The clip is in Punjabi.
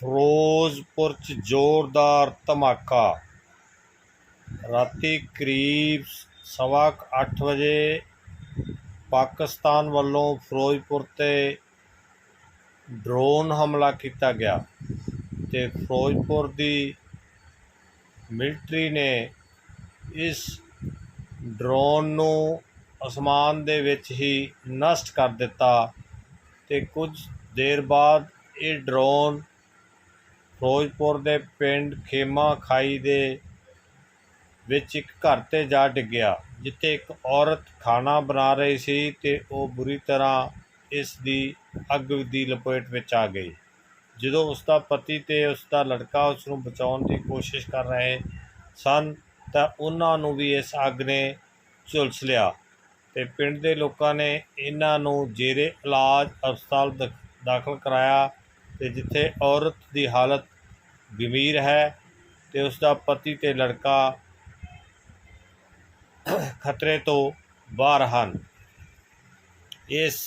ਫਿਰੋਜ਼ਪੁਰ 'ਚ ਜ਼ੋਰਦਾਰ ਧਮਾਕਾ। ਰਾਤੀ ਕਰੀਬ ਸਵਾ ਕੁ ਅੱਠ ਵਜੇ ਪਾਕਿਸਤਾਨ ਵੱਲੋਂ ਫਿਰੋਜ਼ਪੁਰ 'ਤੇ ਡਰੋਨ ਹਮਲਾ ਕੀਤਾ ਗਿਆ ਅਤੇ ਫਿਰੋਜ਼ਪੁਰ ਦੀ ਮਿਲਟਰੀ ਨੇ ਇਸ ਡਰੋਨ ਨੂੰ ਅਸਮਾਨ ਦੇ ਵਿੱਚ ਹੀ ਨਸ਼ਟ ਕਰ ਦਿੱਤਾ ਅਤੇ ਕੁਝ ਦੇਰ ਬਾਅਦ ਇਹ ਡਰੋਨ ਫਿਰੋਜ਼ਪੁਰ ਦੇ ਪਿੰਡ ਖੇਮਾ ਖਾਈ ਦੇ ਵਿੱਚ ਇੱਕ ਘਰ 'ਤੇ ਜਾ ਡਿੱਗਿਆ, ਜਿੱਥੇ ਇੱਕ ਔਰਤ ਖਾਣਾ ਬਣਾ ਰਹੀ ਸੀ ਅਤੇ ਉਹ ਬੁਰੀ ਤਰ੍ਹਾਂ ਇਸ ਦੀ ਅੱਗ ਦੀ ਲਪੇਟ ਵਿੱਚ ਆ ਗਈ। ਜਦੋਂ ਉਸ ਦਾ ਪਤੀ ਅਤੇ ਉਸ ਦਾ ਲੜਕਾ ਉਸ ਨੂੰ ਬਚਾਉਣ ਦੀ ਕੋਸ਼ਿਸ਼ ਕਰ ਰਹੇ ਸਨ, ਤਾਂ ਉਹਨਾਂ ਨੂੰ ਵੀ ਇਸ ਅੱਗ ਨੇ ਝੁਲਸ ਲਿਆ ਅਤੇ ਪਿੰਡ ਦੇ ਲੋਕਾਂ ਨੇ ਇਹਨਾਂ ਨੂੰ ਜੇਰੇ ਇਲਾਜ ਹਸਪਤਾਲ ਦ, ਦਾਖਲ ਕਰਾਇਆ ਅਤੇ ਜਿੱਥੇ ਔਰਤ ਦੀ ਹਾਲਤ ਗੰਭੀਰ ਹੈ ਅਤੇ ਉਸ ਦਾ ਪਤੀ ਅਤੇ ਲੜਕਾ ਖਤਰੇ ਤੋਂ ਬਾਹਰ ਹਨ। ਇਸ